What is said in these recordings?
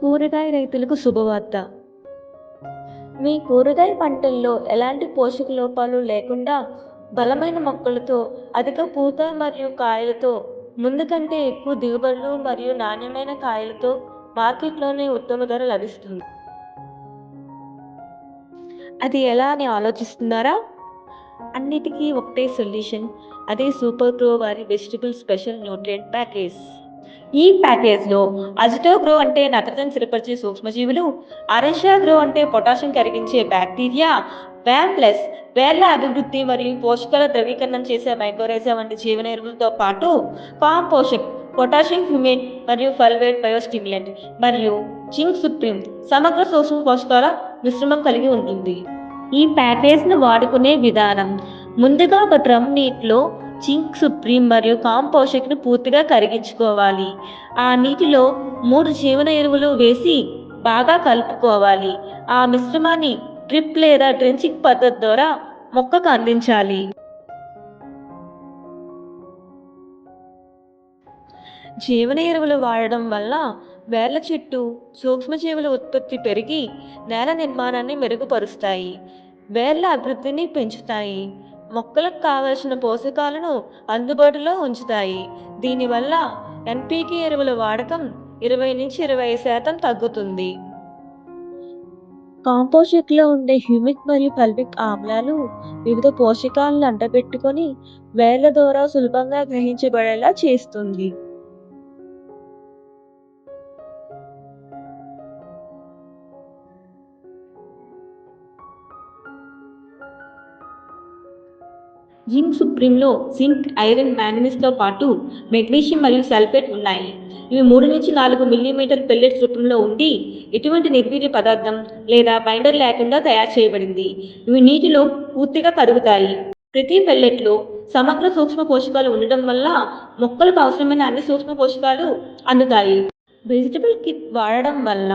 కూరగాయ రైతులకు శుభవార్త. మీ కూరగాయ పంటల్లో ఎలాంటి పోషక లోపాలు లేకుండా బలమైన మొక్కలతో అధిక పూత మరియు కాయలతో ముందు కంటే ఎక్కువ దిగుబడులు మరియు నాణ్యమైన కాయలతో మార్కెట్లోనే ఉత్తమ ధర లభిస్తుంది. అది ఎలా అని ఆలోచిస్తున్నారా? అన్నిటికీ ఒకటే సొల్యూషన్. అదే సూపర్ గ్రో వారి వెజిటబుల్ స్పెషల్ న్యూట్రియంట్ ప్యాకేజ్. ఈ ప్యాకేజ్లో అజిటో గ్రో అంటే నత్రజని స్థిరపరిచే సూక్ష్మజీవులు అరేషియా గ్రో అంటే పొటాషియం కరిగించే బ్యాక్టీరియా వ్యామ్ ప్లస్ వేర్ల అభివృద్ధి మరియు పోషకాల ద్రవీకరణం చేసే మైక్రోరైజా వంటి జీవన ఎరువులతో పాటు ఫామ్ పోషక్ పొటాషియం హ్యూమేట్ మరియు ఫల్వేట్ బయోస్టిమ్యులెంట్ మరియు జింక్ సుప్రీం సమగ్ర సూక్ష్మ పోషకాల మిశ్రమం కలిగి ఉంటుంది. ఈ ప్యాకేజ్ను వాడుకునే విధానం ముందుగా ఒక డ్రమ్ నీటిలో జింక్ సుప్రీం మరియు కాంపోషక్ను పూర్తిగా కరిగించుకోవాలి. ఆ నీటిలో మూడు జీవన ఎరువులు వేసి బాగా కలుపుకోవాలి. ఆ మిశ్రమాన్ని డ్రిప్ లేదా డ్రెంచింగ్ పద్ధతి ద్వారా మొక్కకు అందించాలి. జీవన ఎరువులు వాడడం వల్ల వేర్ల చెట్టు సూక్ష్మజీవుల ఉత్పత్తి పెరిగి నేల నిర్మాణాన్ని మెరుగుపరుస్తాయి. వేర్ల అభివృద్ధిని పెంచుతాయి. మొక్కలకు కావలసిన పోషకాలను అందుబాటులో ఉంచుతాయి. దీనివల్ల ఎన్పికే ఎరువుల వాడకం ఇరవై నుంచి ఇరవై శాతం తగ్గుతుంది. కాంపోజిట్లో ఉండే హ్యూమిక్ మరియు పల్విక్ ఆమ్లాలు వివిధ పోషకాలను అంటబెట్టుకొని వేర్ల ద్వారా సులభంగా గ్రహించబడేలా చేస్తుంది. జింక్ సుప్రీంలో జింక్ ఐరన్ మ్యాంగనీస్తో పాటు మెగ్నీషియం మరియు సల్ఫేట్ ఉన్నాయి. ఇవి మూడు నుంచి నాలుగు మిల్లీమీటర్ పెల్లెట్స్ రూపంలో ఉండి ఎటువంటి నిర్వీర్య పదార్థం లేదా బైండర్ లేకుండా తయారు చేయబడింది. ఇవి నీటిలో పూర్తిగా కరుగుతాయి. ప్రతి పెల్లెట్లో సమగ్ర సూక్ష్మ పోషకాలు ఉండడం వల్ల మొక్కలకు అవసరమైన అన్ని సూక్ష్మ పోషకాలు అందుతాయి. వెజిటబుల్ కిట్ వాడడం వల్ల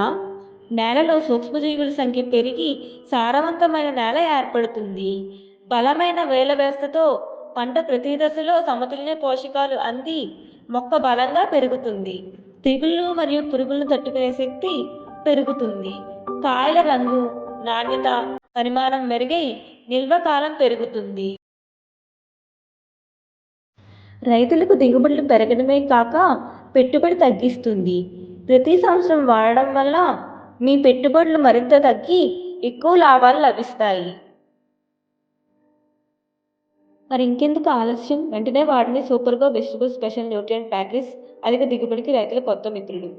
నేలలో సూక్ష్మజీవుల సంఖ్య పెరిగి సారవంతమైన నేల ఏర్పడుతుంది. బలమైన వేల వ్యవస్థతో పంట ప్రతి దశలో సమతుల్య పోషకాలు అంది. మొక్క బలంగా పెరుగుతుంది. తెగుళ్ళు మరియు పురుగులను తట్టుకునే శక్తి పెరుగుతుంది. కాయల రంగు నాణ్యత పరిమాణం మెరుగై నిల్వ కాలం పెరుగుతుంది. రైతులకు దిగుబడులు పెరగడమే కాక పెట్టుబడి తగ్గిస్తుంది. ప్రతి సంవత్సరం వాడడం వల్ల మీ పెట్టుబడులు మరింత తగ్గి ఎక్కువ లాభాలు లభిస్తాయి. మరి ఇంకెందుకు ఆలస్యం? వెంటనే వాడిని సూపర్గా వెజిటబుల్ స్పెషల్ న్యూట్రియంట్ ప్యాకేజ్ అధిక దిగుబడికి రైతుల కొత్త మిత్రుడు